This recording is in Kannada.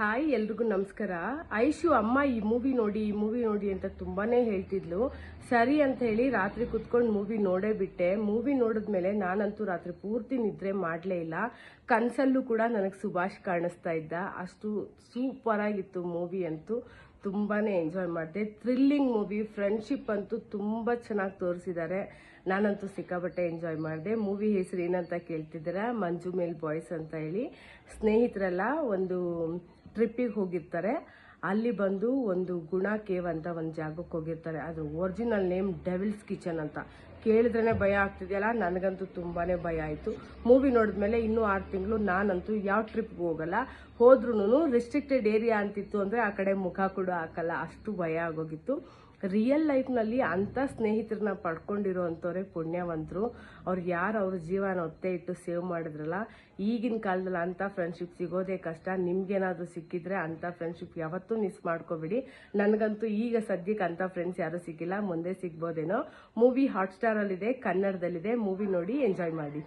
ಹಾಯ್, ಎಲ್ರಿಗೂ ನಮಸ್ಕಾರ. ಐಶು ಅಮ್ಮ ಈ ಮೂವಿ ನೋಡಿ, ಈ ಮೂವಿ ನೋಡಿ ಅಂತ ತುಂಬಾನೇ ಹೇಳ್ತಿದ್ಲು. ಸರಿ ಅಂತ ಹೇಳಿ ರಾತ್ರಿ ಕುತ್ಕೊಂಡು ಮೂವಿ ನೋಡೇ ಬಿಟ್ಟೆ. ಮೂವಿ ನೋಡಿದ್ಮೇಲೆ ನಾನಂತೂ ರಾತ್ರಿ ಪೂರ್ತಿ ನಿದ್ರೆ ಮಾಡಲೇ ಇಲ್ಲ. ಕನಸಲ್ಲೂ ಕೂಡ ನನಗೆ ಸುಭಾಷ್ ಕಾಣಿಸ್ತಾ ಇದ್ದ. ಅಷ್ಟು ಸೂಪರ್ ಆಗಿತ್ತು ಮೂವಿ ಅಂತೂ. ತುಂಬಾನೇ ಎಂಜಾಯ್ ಮಾಡಿದೆ. ಥ್ರಿಲ್ಲಿಂಗ್ ಮೂವಿ ಫ್ರೆಂಡ್ಶಿಪ್ ಅಂತೂ ತುಂಬಾ ಚೆನ್ನಾಗಿ ತೋರಿಸಿದ್ದಾರೆ ನಾನಂತೂ ಸಿಕ್ಕಾಪಟ್ಟೆ ಎಂಜಾಯ್ ಮಾಡಿದೆ. ಮೂವಿ ಹೆಸರು ಏನಂತ ಕೇಳ್ತಿದ್ದೀರಾ? ಮಂಜು ಮೇಲ್ ಬಾಯ್ಸ್ ಅಂತ ಹೇಳಿ. ಸ್ನೇಹಿತರೆಲ್ಲ ಒಂದು ಟ್ರಿಪ್ಪಿಗೆ ಹೋಗಿರ್ತಾರೆ. ಅಲ್ಲಿ ಬಂದು ಒಂದು ಗುಣ ಕೇವ್ ಅಂತ ಒಂದು ಜಾಗಕ್ಕೆ ಹೋಗಿರ್ತಾರೆ. ಅದು ಒರಿಜಿನಲ್ ನೇಮ್ ಡೆವಿಲ್ಸ್ ಕಿಚನ್ ಅಂತ. ಕೇಳಿದ್ರೇ ಭಯ ಆಗ್ತಿದೆಯಲ್ಲ? ನನಗಂತೂ ತುಂಬಾನೇ ಭಯ ಆಯಿತು. ಮೂವಿ ನೋಡಿದ್ಮೇಲೆ ಇನ್ನೂ ಆರು ತಿಂಗಳು ನಾನಂತೂ ಯಾವ ಟ್ರಿಪ್ಗೆ ಹೋಗಲ್ಲ. ಹೋದ್ರೂ ರೆಸ್ಟ್ರಿಕ್ಟೆಡ್ ಏರಿಯಾ ಅಂತಿತ್ತು ಅಂದರೆ ಆ ಕಡೆ ಮುಖ ಕೂಡ ಹಾಕಲ್ಲ. ಅಷ್ಟು ಭಯ ಆಗೋಗಿತ್ತು. ರಿಯಲ್ ಲೈಫ್ನಲ್ಲಿ ಅಂಥ ಸ್ನೇಹಿತರನ್ನ ಪಡ್ಕೊಂಡಿರೋ ಪುಣ್ಯವಂತರು. ಅವ್ರು ಯಾರು ಅವ್ರ ಜೀವನ ಒತ್ತೆ ಇಟ್ಟು ಸೇವ್ ಮಾಡಿದ್ರಲ್ಲ? ಈಗಿನ ಕಾಲದಲ್ಲಿ ಅಂಥ ಫ್ರೆಂಡ್ಶಿಪ್ ಸಿಗೋದೇ ಕಷ್ಟ. ನಿಮ್ಗೇನಾದ್ರೂ ಸಿಕ್ಕಿದ್ರೆ ಅಂಥ ಫ್ರೆಂಡ್ಶಿಪ್ ಯಾವತ್ತೂ ಮಿಸ್ ಮಾಡ್ಕೋಬೇಡಿ. ನನಗಂತೂ ಈಗ ಸದ್ಯಕ್ಕೆ ಅಂಥ ಫ್ರೆಂಡ್ಸ್ ಯಾರೂ ಸಿಕ್ಕಿಲ್ಲ. ಮುಂದೆ ಸಿಗ್ಬೋದೇನೋ. ಮೂವಿ ಹಾಟ್ಸ್ಟಾರಲ್ಲಿದೆ ಕನ್ನಡದಲ್ಲಿದೆ. ಮೂವಿ ನೋಡಿ ಎಂಜಾಯ್ ಮಾಡಿ.